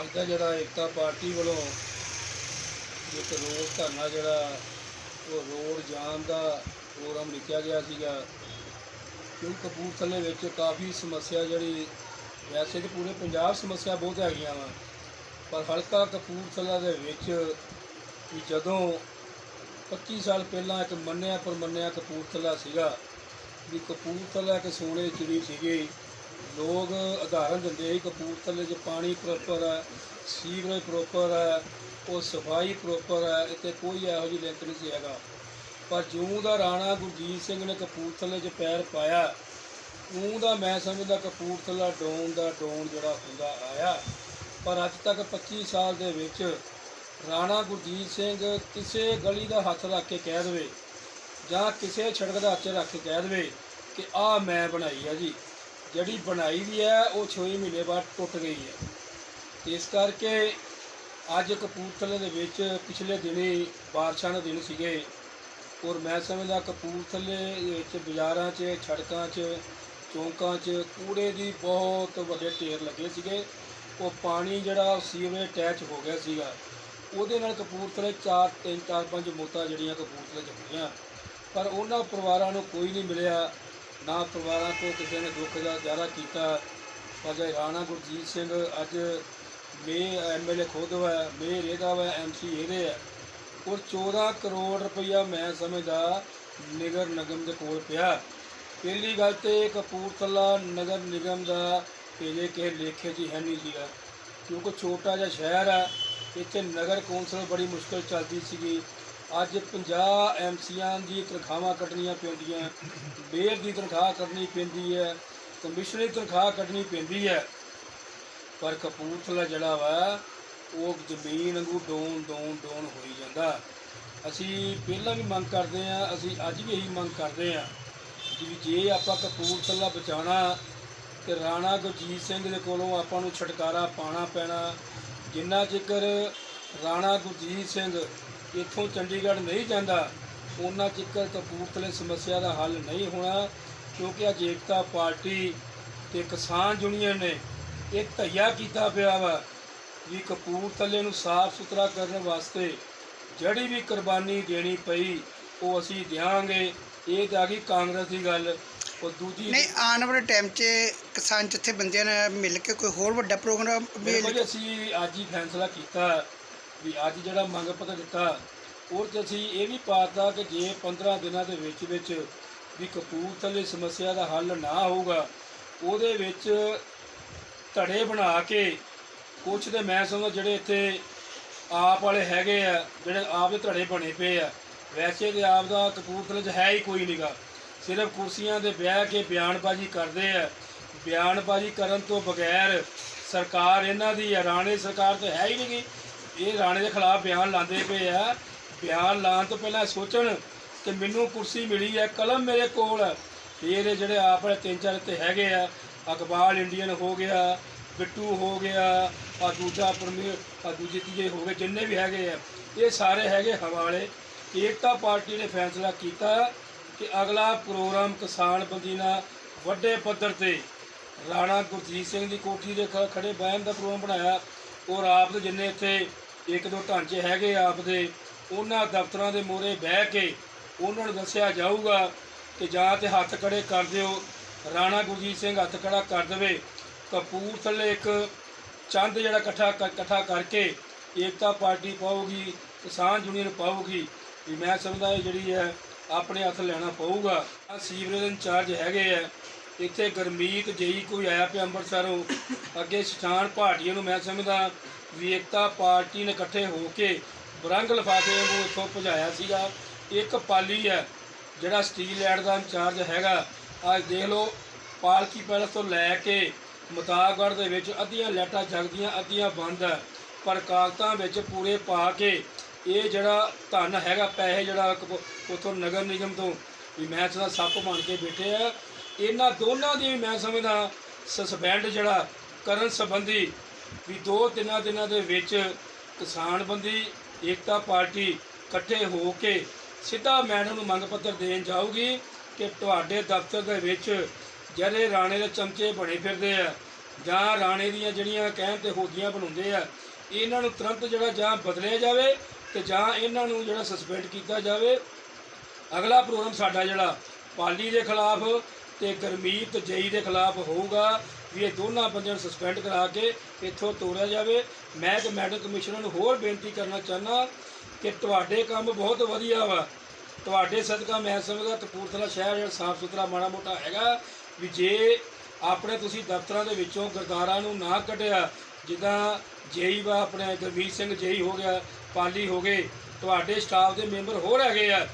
ਅੱਜ ਦਾ ਜਿਹੜਾ ਏਕਤਾ ਪਾਰਟੀ ਵੱਲੋਂ ਇੱਕ ਰੋਡ ਧਰਨਾ ਜਿਹੜਾ ਉਹ ਰੋਡ ਜਾਮ ਦਾ ਪ੍ਰੋਗਰਾਮ ਲਿਖਿਆ ਗਿਆ ਸੀਗਾ। ਕਿਉਂਕਿ ਕਪੂਰਥਲੇ ਵਿੱਚ ਕਾਫੀ ਸਮੱਸਿਆ ਜਿਹੜੀ ਵੈਸੇ ਤਾਂ ਪੂਰੇ ਪੰਜਾਬ ਸਮੱਸਿਆ ਬਹੁਤ ਹੈਗੀਆਂ ਵਾ, ਪਰ ਹਲਕਾ ਕਪੂਰਥਲਾ ਦੇ ਵਿੱਚ ਵੀ ਜਦੋਂ 25 ਸਾਲ ਪਹਿਲਾਂ ਇੱਕ ਮੰਨਿਆ ਪਰ ਮੰਨਿਆ ਕਪੂਰਥਲਾ ਸੀਗਾ, ਵੀ ਕਪੂਰਥਲਾ ਇੱਕ ਸੋਨੇ ਚਿੜੀ ਸੀਗੀ ਲੋਕ ਉਦਾਹਰਨ ਦਿੰਦੇ ਸੀ ਕਪੂਰਥਲੇ 'ਚ ਪਾਣੀ ਪ੍ਰੋਪਰ ਹੈ, ਸੀਵਰੇਜ ਪ੍ਰੋਪਰ ਹੈ, ਉਹ ਸਫ਼ਾਈ ਪ੍ਰੋਪਰ ਹੈ, ਇੱਥੇ ਕੋਈ ਇਹੋ ਜਿਹੀ ਲਿੰਕ ਨਹੀਂ ਸੀ ਹੈਗਾ। ਪਰ ਜਿਉਂ ਦਾ ਰਾਣਾ ਗੁਰਜੀਤ ਸਿੰਘ ਨੇ ਕਪੂਰਥਲੇ 'ਚ ਪੈਰ ਪਾਇਆ ਉਂ ਦਾ ਮੈਂ ਸਮਝਦਾ ਕਪੂਰਥਲਾ ਡੋਨ ਦਾ ਡੋਨ ਜਿਹੜਾ ਹੁੰਦਾ ਆਇਆ। ਪਰ ਅੱਜ ਤੱਕ 25 ਸਾਲ ਦੇ ਵਿੱਚ ਰਾਣਾ ਗੁਰਜੀਤ ਸਿੰਘ ਕਿਸੇ ਗਲੀ ਦਾ ਹੱਥ ਰੱਖ ਕੇ ਕਹਿ ਦੇਵੇ ਜਾਂ ਕਿਸੇ ਸੜਕ ਦਾ ਹੱਥ ਰੱਖ ਕੇ ਕਹਿ ਦੇਵੇ ਕਿ ਆਹ ਮੈਂ ਬਣਾਈ ਆ ਜੀ। ਜਿਹੜੀ ਬਣਾਈ ਵੀ ਹੈ, ਉਹ 6 ਮਹੀਨੇ ਬਾਅਦ ਟੁੱਟ ਗਈ ਹੈ। ਇਸ ਕਰਕੇ ਅੱਜ ਕਪੂਰਥਲੇ ਦੇ ਵਿੱਚ ਪਿਛਲੇ ਦਿਨੀ ਬਾਰਿਸ਼ਾਂ ਦੇ ਦਿਨ ਸੀਗੇ ਔਰ ਮੈਂ ਸਮਝਦਾ ਕਪੂਰਥਲੇ ਵਿੱਚ ਬਾਜ਼ਾਰਾਂ 'ਚ, ਸੜਕਾਂ 'ਚ, ਚੌਂਕਾਂ 'ਚ ਕੂੜੇ ਦੀ ਬਹੁਤ ਵੱਡੇ ਢੇਰ ਲੱਗੇ ਸੀਗੇ। ਉਹ ਪਾਣੀ ਜਿਹੜਾ ਸੀਵਰੇਜ ਅਟੈਚ ਹੋ ਗਿਆ ਸੀਗਾ। ਉਹਦੇ ਨਾਲ ਕਪੂਰਥਲੇ ਚਾਰ, ਤਿੰਨ, ਚਾਰ, ਪੰਜ ਮੌਤਾਂ ਜਿਹੜੀਆਂ ਕਪੂਰਥਲੇ 'ਚ ਹੋਈਆਂ। ਪਰ ਉਹਨਾਂ ਪਰਿਵਾਰਾਂ ਨੂੰ ਕੋਈ ਨਹੀਂ ਮਿਲਿਆ। ਨਾ ਪਰਿਵਾਰਾਂ ਤੋਂ ਕਿਸੇ ਨੇ ਦੁੱਖ ਦਾ ਜ਼ਿਆਦਾ ਕੀਤਾ। ਪਰ ਰਾਣਾ ਗੁਰਜੀਤ ਸਿੰਘ ਅੱਜ ਮੇ ਐਮਐਲਏ ਖੁਦ ਹੈ ਮੇ ਇਹਦਾ ਵਾ ਐਮਸੀ ਇਹਦੇ ਹੈ ਉਹ 14 ਕਰੋੜ ਰੁਪਈਆ ਮੈਂ ਸਮਝਦਾ ਨਗਰ ਨਿਗਮ ਦੇ ਕੋਲ ਪਿਆ। ਪਹਿਲੀ ਗੱਲ ਤੇ ਕਪੂਰਥਲਾ ਨਗਰ ਨਿਗਮ ਦਾ ਇਹਦੇ ਕਿਸੇ ਲੇਖੇ 'ਚ ਹੈ ਨਹੀਂ ਸੀਗਾ ਕਿਉਂਕਿ ਛੋਟਾ ਜਿਹਾ ਸ਼ਹਿਰ ਹੈ ਇੱਥੇ ਨਗਰ ਕੌਂਸਲ ਬੜੀ ਮੁਸ਼ਕਲ ਚੱਲਦੀ ਸੀਗੀ। ਅੱਜ 50 ਐਮਸੀਆਂ ਦੀ ਤਨਖਾਹਾਂ ਕੱਢਣੀਆਂ ਪੈਂਦੀਆਂ। ਮੇਅਰ ਦੀ ਤਨਖਾਹ ਕੱਢਣੀ ਪੈਂਦੀ ਹੈ, ਕਮਿਸ਼ਨਰ ਦੀ ਤਨਖਾਹ ਕੱਢਣੀ ਪੈਂਦੀ ਹੈ। ਪਰ ਕਪੂਰਥਲਾ ਜਿਹੜਾ ਵਾ, ਉਹ ਜ਼ਮੀਨ ਵਾਂਗੂ ਡੋਨ ਡੋਨ ਡੋਨ ਹੋਈ ਜਾਂਦਾ। ਅਸੀਂ ਪਹਿਲਾਂ ਵੀ ਮੰਗ ਕਰਦੇ ਆ ਅਸੀਂ ਅੱਜ ਵੀ ਇਹੀ ਮੰਗ ਕਰਦੇ ਆ ਕਿ ਜੇ ਆਪਾਂ ਕਪੂਰਥਲਾ ਬਚਾਉਣਾ, ਤੇ ਰਾਣਾ ਗੁਰਜੀਤ ਸਿੰਘ ਦੇ ਕੋਲੋਂ ਆਪਾਂ ਨੂੰ ਛੁਟਕਾਰਾ ਪਾਣਾ ਪੈਣਾ। ਜਿੰਨਾ ਚਿਕਰ ਰਾਣਾ ਗੁਰਜੀਤ ਸਿੰਘ ਇੱਥੋਂ ਚੰਡੀਗੜ੍ਹ ਨਹੀਂ ਜਾਂਦਾ ਉਹਨਾਂ ਚਿਕਰ ਕਪੂਰਥਲੇ ਸਮੱਸਿਆ ਦਾ ਹੱਲ ਨਹੀਂ ਹੋਣਾ ਕਿਉਂਕਿ ਅੱਜ ਏਕਤਾ ਪਾਰਟੀ ਤੇ ਕਿਸਾਨ ਯੂਨੀਅਨ ਨੇ ਇਹ ਧਈਆ ਕੀਤਾ ਪਿਆ ਵਾ ਵੀ ਕਪੂਰਥਲੇ ਨੂੰ ਸਾਫ਼ ਸੁਥਰਾ ਕਰਨ ਵਾਸਤੇ ਜਿਹੜੀ ਵੀ ਕੁਰਬਾਨੀ ਦੇਣੀ ਪਈ ਉਹ ਅਸੀਂ ਦਿਆਂਗੇ। ਇਹ ਤਾਂ ਆ ਗਈ ਕਾਂਗਰਸ ਦੀ ਗੱਲ। ਉਹ ਦੂਜੀ ਨਹੀਂ ਆਉਣ ਵਾਲੇ ਟਾਈਮ 'ਚ ਕਿਸਾਨ ਜਥੇਬੰਦੀਆਂ ਨਾਲ ਮਿਲ ਕੇ ਕੋਈ ਹੋਰ ਵੱਡਾ ਪ੍ਰੋਗਰਾਮ ਵੀ ਅਸੀਂ ਅੱਜ ਹੀ ਫੈਸਲਾ ਕੀਤਾ। ਵੀ ਅੱਜ ਜਿਹੜਾ ਮੰਗ ਪੱਤਰ ਦਿੱਤਾ, ਉਹ 'ਚ ਅਸੀਂ ਇਹ ਵੀ ਪਾਤਾ ਕਿ ਜੇ 15 ਦਿਨਾਂ ਦੇ ਵਿੱਚ ਵਿੱਚ ਵੀ ਕਪੂਰਥਲੇ ਸਮੱਸਿਆ ਦਾ ਹੱਲ ਨਾ ਹੋਊਗਾ, ਉਹਦੇ ਵਿੱਚ ਧੜੇ ਬਣਾ ਕੇ ਕੁਛ ਦੇ ਮੈਂ ਸਮਝਦਾ ਜਿਹੜੇ ਇੱਥੇ ਆਪ ਵਾਲੇ ਹੈਗੇ ਆ, ਜਿਹੜੇ ਆਪ ਦੇ ਧੜੇ ਬਣੇ ਪਏ ਆ, ਵੈਸੇ ਤੇ ਆਪ ਦਾ ਕਪੂਰਥਲੇ 'ਚ ਹੈ ਹੀ ਕੋਈ ਨਹੀਂਗਾ ਸਿਰਫ ਕੁਰਸੀਆਂ ਦੇ ਬਹਿ ਕੇ ਬਿਆਨਬਾਜ਼ੀ ਕਰਦੇ ਆ। ਬਿਆਨਬਾਜ਼ੀ ਕਰਨ ਤੋਂ ਬਗੈਰ ਸਰਕਾਰ ਇਹਨਾਂ ਦੀ ਹੈ ਰਾਣੇ ਸਰਕਾਰ ਤੇ ਹੈ ਹੀ ਨਹੀਂ ਇਹ ਰਾਣੇ ਦੇ ਖਿਲਾਫ ਬਿਆਨ ਲਾਉਂਦੇ ਪਏ ਆ। ਬਿਆਨ ਲਾਉਣ ਤੋਂ ਪਹਿਲਾਂ ਸੋਚਣ ਕਿ ਮੈਨੂੰ ਕੁਰਸੀ ਮਿਲੀ ਹੈ, ਕਲਮ ਮੇਰੇ ਕੋਲ। ਹੈ ਫਿਰ ਜਿਹੜੇ ਆਪ ਵਾਲੇ ਤਿੰਨ ਚਾਰ ਤੇ ਹੈਗੇ ਆ ਅਕਬਾਲ ਇੰਡੀਅਨ ਹੋ ਗਿਆ, ਬਿੱਟੂ ਹੋ ਗਿਆ, ਆ ਦੂਜਾ ਪਰਮੀਰ ਆ ਦੂਜੇ ਤੀਜੇ ਹੋ ਗਏ, ਜਿੰਨੇ ਵੀ ਹੈਗੇ ਆ, ਇਹ ਸਾਰੇ ਹੈਗੇ ਹਵਾਲੇ। ਏਕਤਾ ਪਾਰਟੀ ਨੇ ਫੈਸਲਾ ਕੀਤਾ ਕਿ ਅਗਲਾ ਪ੍ਰੋਗਰਾਮ ਕਿਸਾਨ ਬੰਦੀ ਨਾਲ ਵੱਡੇ ਪੱਧਰ ਤੇ ਰਾਣਾ ਗੁਰਜੀਤ ਸਿੰਘ ਦੀ ਕੋਠੀ ਦੇ ਖ- ਖੜੇ ਬਹਿਣ ਦਾ ਪ੍ਰੋਗਰਾਮ ਬਣਾਇਆ। ਔਰ ਆਪ ਦੇ ਜਿੰਨੇ ਇੱਥੇ ਇੱਕ ਦੋ ਢਾਂਚੇ ਹੈਗੇ ਆਪਦੇ, ਉਹਨਾਂ ਦਫ਼ਤਰਾਂ ਦੇ ਮੋਹਰੇ ਬਹਿ ਕੇ ਉਹਨਾਂ ਨੂੰ ਦੱਸਿਆ ਜਾਊਗਾ ਕਿ ਜਾਂ ਤੇ ਹੱਥ ਖੜੇ ਕਰ ਦਿਓ, ਰਾਣਾ ਗੁਰਜੀਤ ਸਿੰਘ ਹੱਥ ਖੜਾ ਕਰ ਦੇਵੇ। ਕਪੂਰਥਲੇ ਇੱਕ ਚੰਦ ਜਿਹੜਾ ਇਕੱਠਾ ਇਕੱਠਾ ਕਰਕੇ ਏਕਤਾ ਪਾਰਟੀ ਪਾਊਗੀ, ਕਿਸਾਨ ਯੂਨੀਅਨ ਪਾਊਗੀ, ਵੀ ਮੈਂ ਸਮਝਦਾ ਇਹ ਜਿਹੜੀ ਹੈ, ਆਪਣੇ ਹੱਥ ਲੈਣਾ ਪਊਗਾ। ਆ ਸੀਵਰੇਜ ਇੰਚਾਰਜ ਹੈਗੇ ਆ। ਇੱਥੇ ਗਰਮੀਤ ਜਈ ਕੋਈ ਆਇਆ ਪਿਆ ਅੰਮ੍ਰਿਤਸਰੋਂ, ਅੱਗੇ ਸ਼ਾਨ ਭਾਟੀਏ ਨੂੰ ਮੈਂ ਸਮਝਦਾ ਵੀ ਏਕਤਾ ਪਾਰਟੀ ਨੇ ਇਕੱਠੇ ਹੋ ਕੇ ਬਰੰਗ ਲਿਫਾਫੇ ਨੂੰ ਇੱਥੋਂ ਭਜਾਇਆ ਸੀਗਾ। ਇੱਕ ਪਾਲੀ ਹੈ, ਜਿਹੜਾ ਸਟੀਲ ਐਡ ਦਾ ਇੰਚਾਰਜ ਹੈਗਾ। ਅੱਜ ਦੇਖ ਲਓ, ਪਾਲਕੀ ਪੈਲਸ ਤੋਂ ਲੈ ਕੇ ਮੁਤਾਗੜ ਦੇ ਵਿੱਚ ਅੱਧੀਆਂ ਲੈਟਾਂ ਜਗਦੀਆਂ, ਅੱਧੀਆਂ ਬੰਦ ਹੈ। ਪਰ ਕਾਗਜ਼ਾਂ ਵਿੱਚ ਪੂਰੇ ਪਾ ਕੇ ਇਹ ਜਿਹੜਾ ਧਨ ਹੈਗਾ, ਪੈਸੇ ਜਿਹੜਾ ਕਪ- ਉੱਥੋਂ ਨਗਰ ਨਿਗਮ ਤੋਂ ਵੀ ਮੈਂ ਦਾ ਸੱਪ ਬਣ ਕੇ ਬੈਠੇ ਆ। ਇਹਨਾਂ ਦੋਨਾਂ ਦੀ ਵੀ ਮੈਂ ਸਮਝਦਾ ਸਸਪੈਂਡ ਜਿਹੜਾ ਕਰਨ ਸੰਬੰਧੀ ਵੀ ਦੋ ਤਿੰਨਾਂ ਦਿਨਾਂ ਦੇ ਵਿੱਚ ਕਿਸਾਨ ਬੰਦੀ, ਏਕਤਾ ਪਾਰਟੀ ਇਕੱਠੇ ਹੋ ਕੇ ਸਿੱਧਾ ਮੈਡਮ ਨੂੰ ਮੰਗ ਪੱਤਰ ਦੇਣ ਜਾਊਗੀ ਕਿ ਤੁਹਾਡੇ ਦਫ਼ਤਰ ਦੇ ਵਿੱਚ ਜਿਹੜੇ ਰਾਣੇ ਦੇ ਚਮਚੇ ਬਣੇ ਫਿਰਦੇ ਆ, ਜਾਂ ਰਾਣੇ ਦੀਆਂ ਜਿਹੜੀਆਂ ਕਹਿਣ ਤੇ ਹੋਦੀਆਂ ਬਣਾਉਂਦੇ ਆ, ਇਹਨਾਂ ਨੂੰ ਤੁਰੰਤ ਜਿਹੜਾ ਜਾਂ ਬਦਲਿਆ ਜਾਵੇ ਤੇ ਜਾਂ ਇਹਨਾਂ ਨੂੰ ਜਿਹੜਾ ਸਸਪੈਂਡ ਕੀਤਾ ਜਾਵੇ। ਅਗਲਾ ਪ੍ਰੋਗਰਾਮ ਸਾਡਾ ਜਿਹੜਾ ਪਾਲੀ ਦੇ ਖਿਲਾਫ ਤੇ ਗਰਮੀਤ ਜਈ ਦੇ ਖਿਲਾਫ ਹੋਊਗਾ। ਵੀ ਇਹ ਦੋਨਾਂ ਬੰਦਿਆਂ ਨੂੰ ਸਸਪੈਂਡ ਕਰਾ ਕੇ ਇੱਥੋਂ ਤੋੜਿਆ ਜਾਵੇ। ਮੈਂ ਇੱਕ ਮੈਡਲ ਕਮਿਸ਼ਨਰ ਨੂੰ ਹੋਰ ਬੇਨਤੀ ਕਰਨਾ ਚਾਹੁੰਦਾ ਕਿ ਤੁਹਾਡੇ ਕੰਮ ਬਹੁਤ ਵਧੀਆ ਵਾ। ਤੁਹਾਡੇ ਸਦਕਾ ਮੈਂ ਸਮਝਦਾ ਕਪੂਰਥਲਾ ਸ਼ਹਿਰ ਜਿਹੜਾ ਸਾਫ਼ ਸੁਥਰਾ, ਮਾੜਾ ਮੋਟਾ ਹੈਗਾ। ਵੀ ਜੇ ਆਪਣੇ ਤੁਸੀਂ ਦਫ਼ਤਰਾਂ ਦੇ ਵਿੱਚੋਂ ਗਰਦਾਰਾਂ ਨੂੰ ਨਾ ਕੱਢਿਆ, ਜਿੱਦਾਂ ਜੇਈ ਵਾ ਆਪਣੇ ਗੁਰਮੀਤ ਸਿੰਘ ਜੇਈ ਹੋ ਗਿਆ, ਪਾਲੀ ਹੋ ਗਏ, ਤੁਹਾਡੇ ਸਟਾਫ ਦੇ ਮੈਂਬਰ ਹੋਰ ਹੈਗੇ ਆ।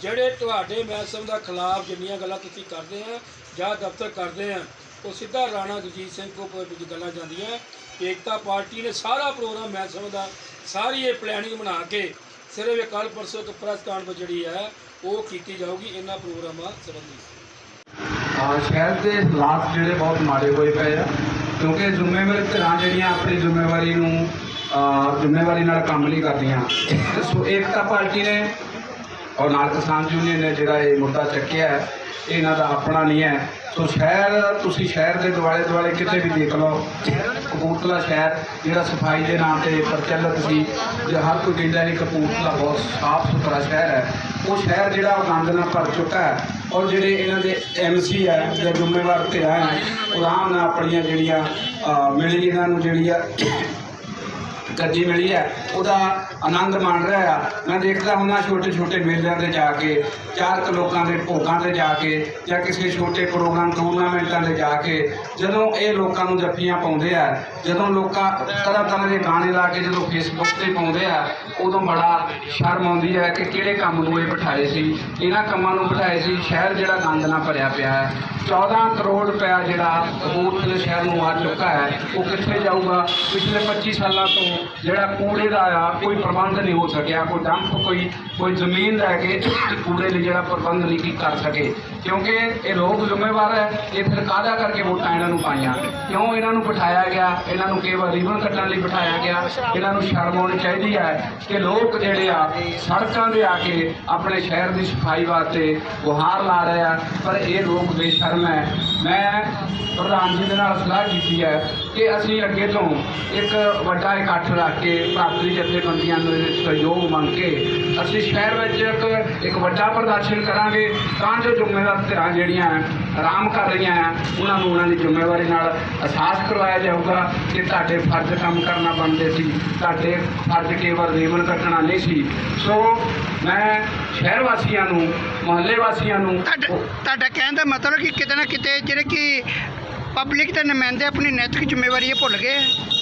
ਜਿਹੜੇ ਤੁਹਾਡੇ ਮਹਿਸਮ ਦਾ ਖਿਲਾਫ ਜਿੰਨੀਆਂ ਗੱਲਾਂ ਤੁਸੀਂ ਕਰਦੇ ਆ ਜਾਂ ਦਫ਼ਤਰ ਕਰਦੇ ਆ ਉਹ ਸਿੱਧਾ ਰਾਣਾ ਗੁਰਜੀਤ ਸਿੰਘ ਕੋ ਵਿੱਚ ਗੱਲਾਂ ਜਾਂਦੀਆਂ ਏਕਤਾ ਪਾਰਟੀ ਨੇ ਸਾਰਾ ਪ੍ਰੋਗਰਾਮ ਮੈਂ ਸਮਝਦਾ, ਸਾਰੀ ਇਹ ਪਲੈਨਿੰਗ ਬਣਾ ਕੇ ਸਿਰਫ ਇਹ ਕੱਲ ਪਰਸੋਂ ਇੱਕ ਪ੍ਰੈਸ ਕਾਨਫਰੰਸ ਜਿਹੜੀ ਹੈ, ਉਹ ਕੀਤੀ ਜਾਊਗੀ, ਇਹਨਾਂ ਪ੍ਰੋਗਰਾਮਾਂ ਸੰਬੰਧੀ। ਸ਼ਹਿਰ ਦੇ ਹਾਲਾਤ ਜਿਹੜੇ ਬਹੁਤ ਮਾੜੇ ਹੋਏ ਪਏ ਆ, ਕਿਉਂਕਿ ਜ਼ਿੰਮੇਵਾਰੀ ਧਿਰਾਂ ਜਿਹੜੀਆਂ ਆਪਣੀ ਜ਼ਿੰਮੇਵਾਰੀ ਨੂੰ ਜ਼ਿੰਮੇਵਾਰੀ ਨਾਲ ਕੰਮ ਨਹੀਂ ਕਰਦੀਆਂ। ਤੇ ਸੋ ਏਕਤਾ ਪਾਰਟੀ ਨੇ ਔਰ ਨਾਲ ਕਿਸਾਨ ਯੂਨੀਅਨ ਨੇ ਜਿਹੜਾ ਇਹ ਮੁੱਦਾ ਚੱਕਿਆ ਹੈ ਇਹਨਾਂ ਦਾ ਆਪਣਾ ਨਹੀਂ ਹੈ। ਸੋ ਸ਼ਹਿਰ, ਤੁਸੀਂ ਸ਼ਹਿਰ ਦੇ ਦੁਆਲੇ ਦੁਆਲੇ ਕਿਤੇ ਵੀ ਦੇਖ ਲਓ। ਕਪੂਰਥਲਾ ਸ਼ਹਿਰ, ਜਿਹੜਾ ਸਫ਼ਾਈ ਦੇ ਨਾਮ ਤੇ ਪ੍ਰਚਲਿਤ ਸੀ, ਜੇ ਹਰ ਕੋਈ ਕਹਿੰਦਾ ਹੈ ਕਪੂਰਥਲਾ ਬਹੁਤ ਸਾਫ਼ ਸੁਥਰਾ ਸ਼ਹਿਰ ਹੈ। ਉਹ ਸ਼ਹਿਰ ਜਿਹੜਾ ਉਹ ਗੰਦ ਨਾਲ ਭਰ ਚੁੱਕਾ ਹੈ। ਔਰ ਜਿਹੜੇ ਇਹਨਾਂ ਦੇ ਐਮਸੀ ਹੈ, ਜਾਂ ਜ਼ਿੰਮੇਵਾਰ ਧਿਰਾਂ ਹੈ, ਉਹ ਆਰਾਮ ਨਾਲ ਆਪਣੀਆਂ ਜਿਹੜੀਆਂ ਮਿਲੀ ਇਹਨਾਂ ਨੂੰ ਜਿਹੜੀ ਆ ਗੱਡੀ ਮਿਲੀ ਹੈ ਉਹਦਾ ਆਨੰਦ ਮਾਣ ਰਿਹਾ ਆ। ਮੈਂ ਦੇਖਦਾ ਹੁੰਦਾ ਛੋਟੇ ਛੋਟੇ ਮੇਲਿਆਂ ਤੇ ਜਾ ਕੇ, ਚਾਰ ਕੁ ਲੋਕਾਂ ਦੇ ਭੋਗਾਂ ਤੇ ਜਾ ਕੇ, ਜਾਂ ਕਿਸੇ ਛੋਟੇ ਪ੍ਰੋਗਰਾਮ ਟੂਰਨਾਮੈਂਟਾਂ ਤੇ ਜਾ ਕੇ, ਜਦੋਂ ਇਹ ਲੋਕਾਂ ਨੂੰ ਜੱਫੀਆਂ ਪਾਉਂਦੇ ਆ, ਜਦੋਂ ਲੋਕਾਂ ਤਰ੍ਹਾਂ ਤਰ੍ਹਾਂ ਦੇ ਗਾਣੇ ਲਾ ਕੇ ਜਦੋਂ ਫੇਸਬੁੱਕ ਤੇ ਪਾਉਂਦੇ ਆ, ਉਦੋਂ ਬੜਾ ਸ਼ਰਮ ਆਉਂਦੀ ਹੈ ਕਿ ਕਿਹੜੇ ਕੰਮ ਨੂੰ ਇਹ ਬਿਠਾਏ ਸੀ। ਇਹਨਾਂ ਕੰਮਾਂ ਨੂੰ ਬਿਠਾਏ ਸੀ। ਸ਼ਹਿਰ ਜਿਹੜਾ ਗੰਦ ਨਾਲ ਭਰਿਆ ਪਿਆ ਹੈ। 14 ਕਰੋੜ ਰੁਪਇਆ ਜਿਹੜਾ ਕਪੂਰਥਲੇ ਸ਼ਹਿਰ ਨੂੰ ਆ ਚੁੱਕਾ ਹੈ, ਉਹ ਕਿੱਥੇ ਜਾਊਗਾ? ਪਿਛਲੇ 25 ਸਾਲਾਂ ਤੋਂ ਜਿਹੜਾ ਕੂੜੇ ਦਾ ਆ ਕੋਈ ਪ੍ਰਬੰਧ ਨਹੀਂ ਹੋ ਸਕਿਆ, ਕੋਈ ਡੰਪ ਕੋਈ ਕੋਈ ਜ਼ਮੀਨ ਲੈ ਕੇ ਕੂੜੇ ਲਈ ਜਿਹੜਾ ਪ੍ਰਬੰਧ ਨਹੀਂ ਕੀ ਕਰ ਸਕੇ। ਕਿਉਂਕਿ ਇਹ ਲੋਕ ਜ਼ਿੰਮੇਵਾਰ ਹੈ, ਇਹ ਫਿਰ ਕਾਹਦਾ ਕਰਕੇ ਵੋਟਾਂ ਇਹਨਾਂ ਨੂੰ ਪਾਈਆਂ? ਕਿਉਂ ਇਹਨਾਂ ਨੂੰ ਬਿਠਾਇਆ ਗਿਆ? ਇਹਨਾਂ ਨੂੰ ਕੇਵਲ ਰੀਬਨ ਕੱਟਣ ਲਈ ਬਿਠਾਇਆ ਗਿਆ। ਇਹਨਾਂ ਨੂੰ ਸ਼ਰਮ ਆਉਣੀ ਚਾਹੀਦੀ ਹੈ ਕਿ ਲੋਕ ਜਿਹੜੇ ਆ, ਸੜਕਾਂ ਦੇ ਆ ਕੇ ਆਪਣੇ ਸ਼ਹਿਰ ਦੀ ਸਫ਼ਾਈ ਵਾਸਤੇ ਗੁਹਾਰ ਲਾ ਰਹੇ ਆ, ਪਰ ਇਹ ਲੋਕ ਬੇਸ਼ਰਮ ਹੈ। ਮੈਂ ਪ੍ਰਧਾਨ ਜੀ ਦੇ ਨਾਲ ਸਲਾਹ ਕੀਤੀ ਹੈ ਕਿ ਅਸੀਂ ਅੱਗੇ ਤੋਂ ਇੱਕ ਵੱਡਾ ਇਕੱਠ ਰੱਖ ਕੇ ਭਾਰਤੀ ਜਥੇਬੰਦੀਆਂ ਨੂੰ ਸਹਿਯੋਗ ਮੰਗ ਕੇ ਅਸੀਂ ਸ਼ਹਿਰ ਵਿੱਚ ਇੱਕ ਇੱਕ ਵੱਡਾ ਪ੍ਰਦਰਸ਼ਨ ਕਰਾਂਗੇ, ਤਾਂ ਜੋ ਜ਼ਿੰਮੇਵਾਰ ਧਿਰਾਂ ਜਿਹੜੀਆਂ ਆਰਾਮ ਕਰ ਰਹੀਆਂ ਆ, ਉਹਨਾਂ ਨੂੰ ਉਹਨਾਂ ਦੀ ਜ਼ਿੰਮੇਵਾਰੀ ਨਾਲ ਅਹਿਸਾਸ ਕਰਵਾਇਆ ਜਾਊਗਾ ਕਿ ਤੁਹਾਡੇ ਫਰਜ਼ ਕੰਮ ਕਰਨਾ ਬਣਦੇ ਸੀ, ਤੁਹਾਡੇ ਫਰਜ਼ ਕੇਵਲ ਰੇਵਨ ਕੱਟਣਾ ਨਹੀਂ ਸੀ। ਸੋ ਮੈਂ ਸ਼ਹਿਰ ਵਾਸੀਆਂ ਨੂੰ, ਮੁਹੱਲੇ ਵਾਸੀਆਂ ਨੂੰ ਤੁਹਾਡਾ ਕਹਿਣ ਦਾ ਮਤਲਬ ਕਿ ਕਿਤੇ ਨਾ ਕਿਤੇ ਜਿਹੜੇ ਕਿ ਪਬਲਿਕ ਦੇ ਨੁਮਾਇੰਦੇ ਆਪਣੀ ਨੈਤਿਕ ਜ਼ਿੰਮੇਵਾਰੀ ਇਹ ਭੁੱਲ ਗਏ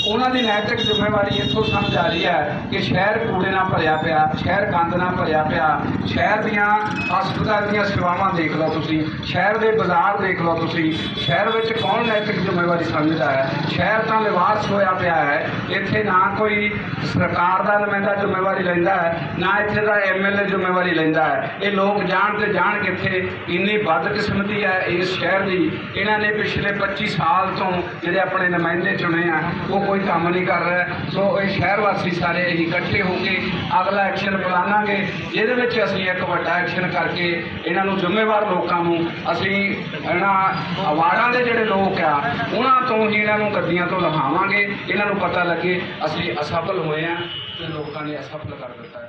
ਉਹਨਾਂ ਦੀ ਨੈਤਿਕ ਜ਼ਿੰਮੇਵਾਰੀ ਇੱਥੋਂ ਸਮਝ ਆ ਰਹੀ ਹੈ ਕਿ ਸ਼ਹਿਰ ਕੂੜੇ ਨਾਲ ਭਰਿਆ ਪਿਆ, ਸ਼ਹਿਰ ਗੰਦ ਨਾਲ ਭਰਿਆ ਪਿਆ। ਸ਼ਹਿਰ ਦੀਆਂ ਹਸਪਤਾਲ ਦੀਆਂ ਸੇਵਾਵਾਂ ਦੇਖ ਲਓ ਤੁਸੀਂ, ਸ਼ਹਿਰ ਦੇ ਬਾਜ਼ਾਰ ਦੇਖ ਲਓ ਤੁਸੀਂ। ਸ਼ਹਿਰ ਵਿੱਚ ਕੌਣ ਨੈਤਿਕ ਜ਼ਿੰਮੇਵਾਰੀ ਸਮਝਦਾ ਹੈ? ਸ਼ਹਿਰ ਤਾਂ ਲਿਵਾਰਸ ਹੋਇਆ ਪਿਆ ਹੈ। ਇੱਥੇ ਨਾ ਕੋਈ ਸਰਕਾਰ ਦਾ ਨੁਮਾਇੰਦਾ ਜ਼ਿੰਮੇਵਾਰੀ ਲੈਂਦਾ ਹੈ, ਨਾ ਇੱਥੇ ਦਾ ਐਮਐਲਏ ਜ਼ਿੰਮੇਵਾਰੀ ਲੈਂਦਾ ਹੈ। ਇਹ ਲੋਕ ਜਾਣ ਤੇ ਜਾਣ ਕਿੱਥੇ ਇੰਨੀ ਬਦਕਿਸਮਤੀ ਹੈ ਇਸ ਸ਼ਹਿਰ ਦੀ। ਇਹਨਾਂ ਨੇ ਪਿਛਲੇ 25 ਸਾਲ ਤੋਂ ਜਿਹੜੇ ਆਪਣੇ ਨੁਮਾਇੰਦੇ ਚੁਣੇ ਆ, ਉਹ ਕੋਈ ਕੰਮ ਨਹੀਂ ਕਰ ਰਿਹਾ। ਸੋ ਇਹ ਸ਼ਹਿਰ ਵਾਸੀ ਸਾਰੇ ਅਸੀਂ ਇਕੱਠੇ ਹੋ ਕੇ ਅਗਲਾ ਐਕਸ਼ਨ ਪਲਾਨਾਂਗੇ ਜਿਹਦੇ ਵਿੱਚ ਅਸੀਂ ਇੱਕ ਵੱਡਾ ਐਕਸ਼ਨ ਕਰਕੇ ਇਹਨਾਂ ਨੂੰ ਜ਼ਿੰਮੇਵਾਰ ਲੋਕਾਂ ਨੂੰ ਅਸੀਂ ਇਹਨਾਂ ਅਵਾਰਡਾਂ ਦੇ ਜਿਹੜੇ ਲੋਕ ਆ, ਉਹਨਾਂ ਤੋਂ ਹੀ ਇਹਨਾਂ ਨੂੰ ਗੱਦੀਆਂ ਤੋਂ ਲਹਾਵਾਂਗੇ ਇਹਨਾਂ ਨੂੰ ਪਤਾ ਲੱਗੇ ਅਸੀਂ ਅਸਫਲ ਹੋਏ ਆ ਤੇ ਲੋਕਾਂ ਨੇ ਅਸਫਲ ਕਰ ਦਿੱਤਾ ਹੈ।